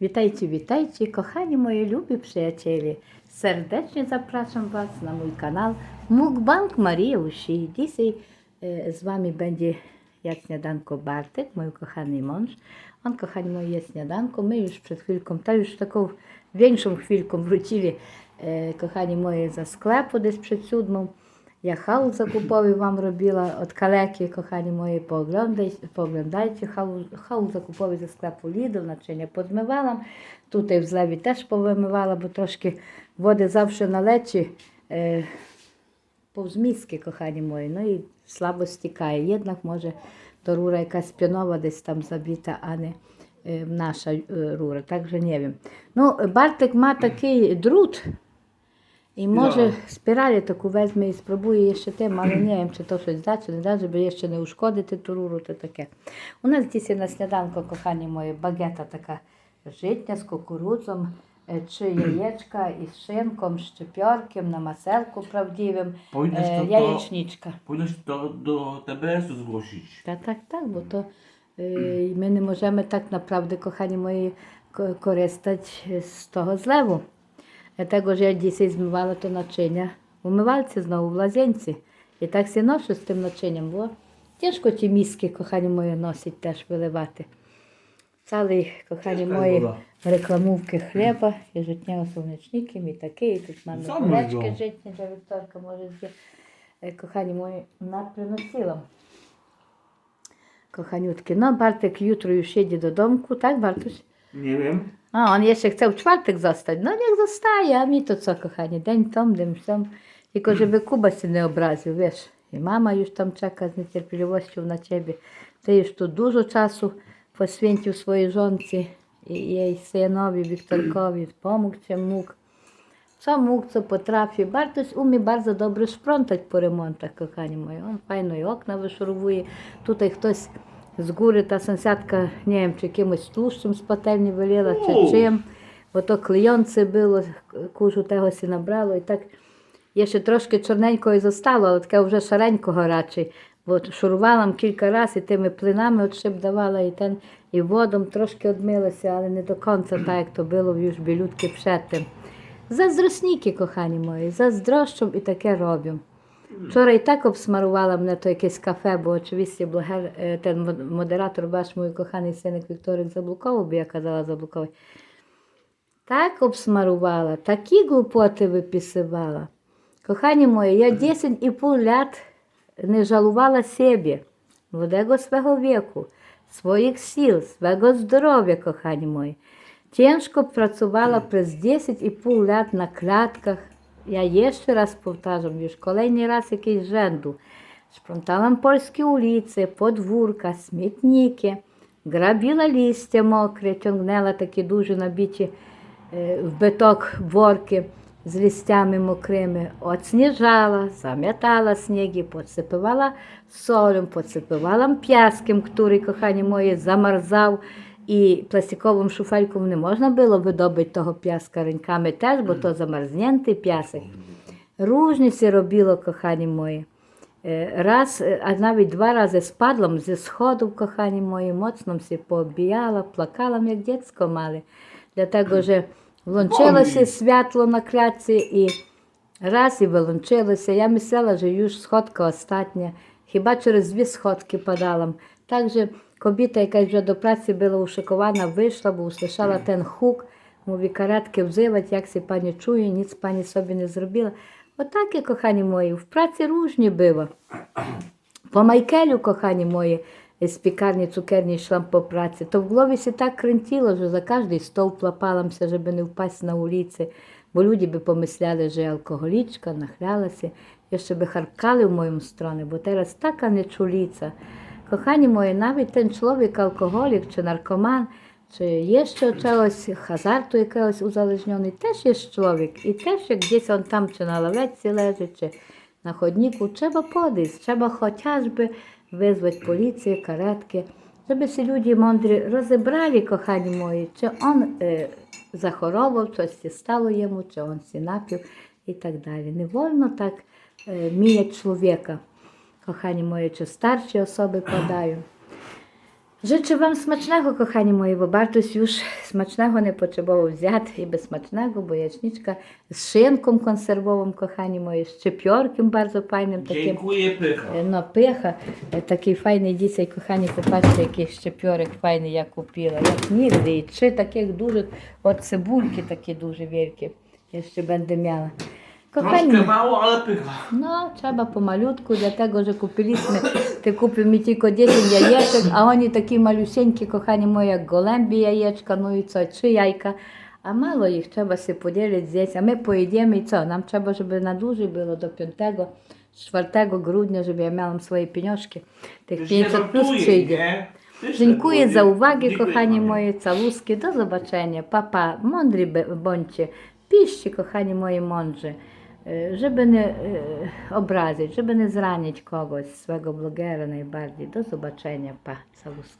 Witajcie, witajcie, kochani moje lubi przyjaciele. Serdecznie zapraszam Was na mój kanał Mukbang Maria Dzisiaj e, z Wami będzie jak śniadanko Bartek, mój kochany mąż. On, kochani moi, jest śniadanko. My już przed chwilką, ta już taką większą chwilką wrócili, e, kochani moje, za sklepu, dесь przed siódmą. Я хаус закуповий вам робила калеки, кохані мої. Хаус, хаус закуповий за склепу Лідл, начиня позмивала. Тут в злеві теж повимивала, бо трошки води завжди на лечі е, повз мізки, кохані мої, ну і слабо стікає. Єднак може то рура якась пінова десь там забита, а не е, наша е, рура. Ну, Бартик ма такий друт, і може спіралі таку візьме і спробує ще тим, але не wiem, чи то щось дасть, чи не дасть, щоб ще не ушкодити ту руру, то таке. У нас дійсно на сніданку, кохані мої, багета така житня з кукурудзом, е, чи яєчка із шинком, з чепьорком, на маселку правдивим, е, to do, яєчничка. pójdziesz to do Та так, так, бо то е, ми не можемо так направду, кохані мої, ко- користати з того злеву. Dzisiaj zmywała to naczynia w umywalce znowu w łazience. I tak się noszę z tym naczyniem, bo ciężko ci miski, kochani moje, nosić też, wylewać. Całej, kochani Ciężka moje, woda. reklamówki chleba i żytniego słonecznikiem i takie. I тут go. żytnie, że Wiktorka może zje. E, Kochani moi, naprinosiłam. Kochaniutki, no Bartek jutro już jedzie do domku, tak Bartuś? Nie wiem. A, on jeszcze chce w czwartek zostać. No niech zostaje, a mi to co, kochanie, dzień tom, dym tom. Tylko żeby Kuba się nie obraził, wiesz. I mama już tam czeka z niecierpliwością na ciebie. Ty już tu dużo czasu poświęcił swojej żonce i jej synowi Wiktorkowi. Pomógł czym mógł. Co mógł, co potrafi. Bartoś umie bardzo dobrze sprzątać po remontach, kochani moi. On fajno i okna wyszurowuje. Tutaj ktoś ta sąsiadka, nie wiem, czy jakimś tłuszczem z patelni wyliela, czy O! czym. Bo to klejące było, kurzu tego się nabrało i tak jeszcze troszkę czarненького zostało, ale таке вже шаренького радше. Бо шурувала кілька разів і тими плинами от шип давала і ten, і водом трошки одмилася, але не до кінця так, як то було в южбілютки предтим. Заздросники, кохані мої, заздрощом і таке роблю. Вчора і так обсмарувала мене то якесь кафе, бо очевидно блогер, е, ten модератор, ваш мій коханий синик Вікторик заблуковував, бо я казала заблуковий. Так обсмарувала, такі глупоти виписувала. Kochani moje, ja 10,5 lat nie żałowała siebie, młodego swego wieku, swoich sił, swego zdrowia, kochani moi. Ciężko pracowała przez 10,5 lat na klatkach. Ja jeszcze raz powtarzam, kolejny raz jakiś rzędu. Sprzątałam polskie ulice, podwórka, śmietniki, grabiła liście mokre, ciągnęła takie duże nabicie e, w betok worki z liściami mokrymi, odsnieżała, zamiatała śniegi, podsypywała solą, podsypywała piaskiem, który, kochani moje, zamarzał i plastikowym szufelką nie można było wydobyć tego piaska rękami też, bo to zamarznięty piasek. Różnie się robiło, kochani moi. E, Raz, e, a nawet dwa razy spadłam ze schodów, kochani moi, mocno się poobijała, płakałam jak dziecko małe, dlatego że włączyło się światło na klatce i raz i wyłączyło się. Ja myślała, że już schodka ostatnia, chyba через dwie schodki padałam. Także kobieta jakaś вже do pracy była uszykowana, wyszła, bo usłyszała ten huk, mówi, karetki wzywać, jak się pani czuje, nic pani sobie nie zrobiła. Отаке, kochani mої, в праці różnie było. По Майкелю, кохані мої, з пікарні цукерні йшла по праці, то в голові так крентіло, що за кожний стовп лапалася, щоб не впасть на вулиці, бо люди би помисляли, що я алкоголічка, нахлялася, і ще би харкали в моєму стороні, бо зараз така нечуліця. Кохані мої, навіть ten чоловік, алкоголік чи наркоман, чи є ще чогось хазарту якогось узалежнений, теж є чоловік. І теж, як десь он там чи на лавеці лежить, чи на chodniku, trzeba podejść, trzeba chociażby wezwać policję, karetkę, żeby się ludzie mądrzy rozebrali, kochani moi, czy on e, zachorował, coś się stało jemu, czy on się napił i tak dalej. Nie wolno tak e, mijać człowieka, kochani moi, czy starsze osoby padają. Życzę Wam smacznego, kochani moi, bo Bartuś już smacznego nie potrzebował zjadł i bez smacznego, bo jaśniczka z szynką konserwową, kochani moi, z szczypiorkiem bardzo fajnym, takim Dziękuję, pycha. E, No pycha, E, такий файний dzisiaj, kochani, popatrzcie, який щепьорик файний я купила. Як нігде. І три таких дуже, от цибульки такі дуже великі. Я ще będę miała. Kochani, Troszkę mało, ale pykwa. no trzeba pomalutku, dlatego że kupiliśmy, ty kupił mi tylko 10 jajeczek, a oni takie malusieńkie, kochani moi, jak gołębie jajeczka, no i co, trzy jajka. A mało ich trzeba się podzielić zjeść, a my pojedziemy i co, nam trzeba, żeby na dłużej było do 5, 4 grudnia, żeby ja miałam swoje pieniążki. Tych 500 plus przyjdzie. nie? Dziękuję za uwagę, Dziękuję, kochani mamie. moje całuski. Do zobaczenia. Papa, pa. mądry bądźcie. Piszcie, kochani moi mądrzy. Żeby nie e, obrazić, żeby nie zranić kogoś, swego blogera najbardziej. Do zobaczenia. Pa, całuski.